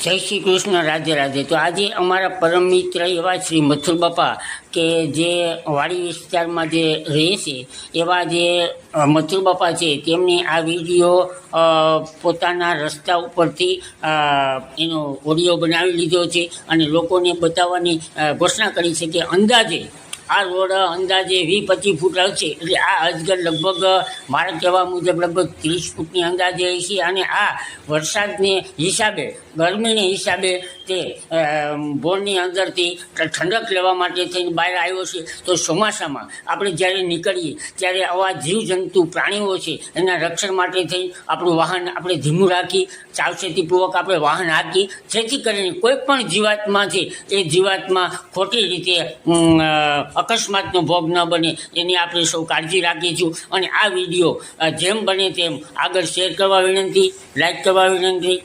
જય શ્રી કૃષ્ણ, રાધે રાધે. તો આજે અમારા પરમ મિત્ર એવા શ્રી મથુર બાપા કે જે વાડી વિસ્તારમાં જે રહે છે, એવા જે મથુર બાપા છે, તેમની આ વીડિયો પોતાના રસ્તા ઉપરથી એનો ઓડિયો બનાવી લીધો છે અને લોકોને બતાવવાની ઘોષણા કરી છે કે અંદાજે આ રોડ અંદાજે વીસ પચીસ ફૂટ હશે એટલે આ અજગર લગભગ, મારા કહેવા મુજબ લગભગ ત્રીસ ફૂટની અંદાજે છે અને આ વરસાદને હિસાબે, ગરમીને હિસાબે તે બોરની અંદરથી ઠંડક લેવા માટે થઈને બહાર આવ્યો છે. તો ચોમાસામાં આપણે જ્યારે નીકળીએ, ત્યારે આવા જીવજંતુ પ્રાણીઓ છે, એના રક્ષણ માટે થઈ આપણું વાહન આપણે ધીમું રાખી, સાવચેતીપૂર્વક આપણે વાહન હાંકી જેથી કરીને કોઈ પણ જીવાતમાંથી એ જીવાતમાં ખોટી રીતે અકસ્માતનો ભોગ ન બને, એની આપણે સૌ કાળજી રાખીશું અને આ વીડિયો જેમ બને તેમ આગળ શેર કરવા વિનંતી, લાઈક કરવા વિનંતી.